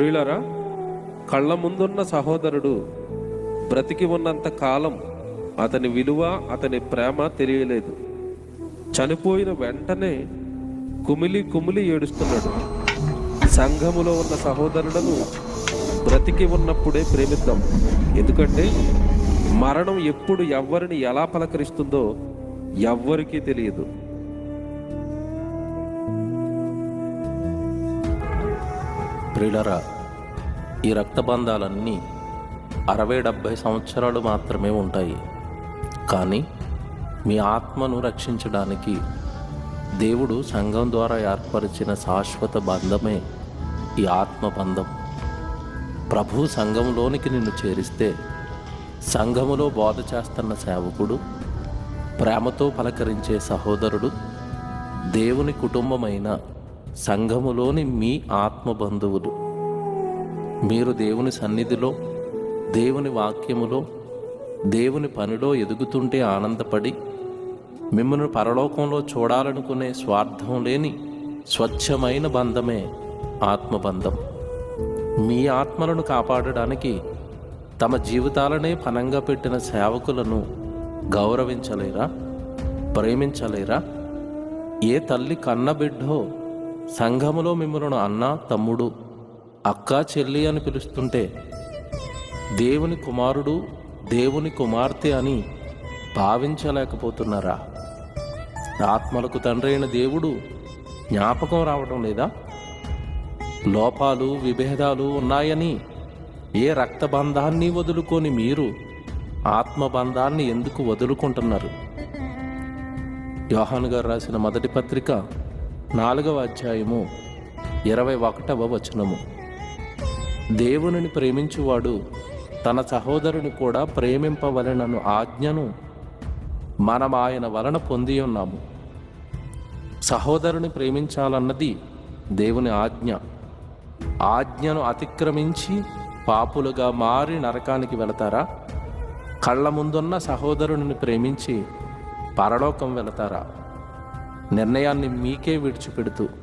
ప్రియులరా కళ్ళ ముందున్న సహోదరుడు బ్రతికి ఉన్నంత కాలం అతని విలువ అతని ప్రేమ తెలియలేదు. చనిపోయిన వెంటనే కుమిలి కుమిలి ఏడుస్తున్నాడు. సంఘములో ఉన్న సహోదరులను బ్రతికి ఉన్నప్పుడే ప్రేమిద్దాం. ఎందుకంటే మరణం ఎప్పుడు ఎవ్వరిని ఎలా పలకరిస్తుందో ఎవ్వరికీ తెలియదు. ప్రియులరా ఈ రక్తబంధాలన్నీ అరవై డెబ్భై సంవత్సరాలు మాత్రమే ఉంటాయి. కానీ మీ ఆత్మను రక్షించడానికి దేవుడు సంఘం ద్వారా ఏర్పరిచిన శాశ్వత బంధమే ఈ ఆత్మ బంధం ప్రభు సంఘంలోనికి నిన్ను చేరిస్తే సంఘములో బోధ చేస్తున్న సేవకుడు ప్రేమతో పలకరించే సహోదరుడు దేవుని కుటుంబమైన సంఘములోని మీ ఆత్మ బంధువులు మీరు దేవుని సన్నిధిలో దేవుని వాక్యములో దేవుని పనిలో ఎదుగుతుంటే ఆనందపడి మిమ్మల్ని పరలోకంలో చూడాలనుకునే స్వార్థం లేని స్వచ్ఛమైన బంధమే ఆత్మబంధం. మీ ఆత్మలను కాపాడడానికి తమ జీవితాలనే పనంగా పెట్టిన సేవకులను గౌరవించలేరా? ప్రేమించలేరా? ఏ తల్లి కన్నబిడ్డో సంఘములో మిమ్మల్ని అన్న తమ్ముడు అక్క చెల్లి అని పిలుస్తుంటే దేవుని కుమారుడు దేవుని కుమార్తె అని భావించలేకపోతున్నారా? ఆత్మలకు తండ్రి అయిన దేవుడు జ్ఞాపకం రావడం లేదా? లోపాలు విభేదాలు ఉన్నాయని ఏ రక్తబంధాన్ని వదులుకొని మీరు ఆత్మబంధాన్ని ఎందుకు వదులుకుంటున్నారు? యోహాను గారు రాసిన మొదటి పత్రిక నాలుగవ అధ్యాయము ఇరవై ఒకటవ వచనము. దేవునిని ప్రేమించువాడు తన సహోదరుని కూడా ప్రేమింపవలెనను ఆజ్ఞను మనం ఆయన వలన పొంది ఉన్నాము. సహోదరుని ప్రేమించాలన్నది దేవుని ఆజ్ఞ. ఆజ్ఞను అతిక్రమించి పాపులుగా మారి నరకానికి వెళతారా? కళ్ళ ముందున్న సహోదరుని ప్రేమించి పరలోకం వెళతారా? నిర్ణయాన్ని మీకే విడిచిపెడుతూ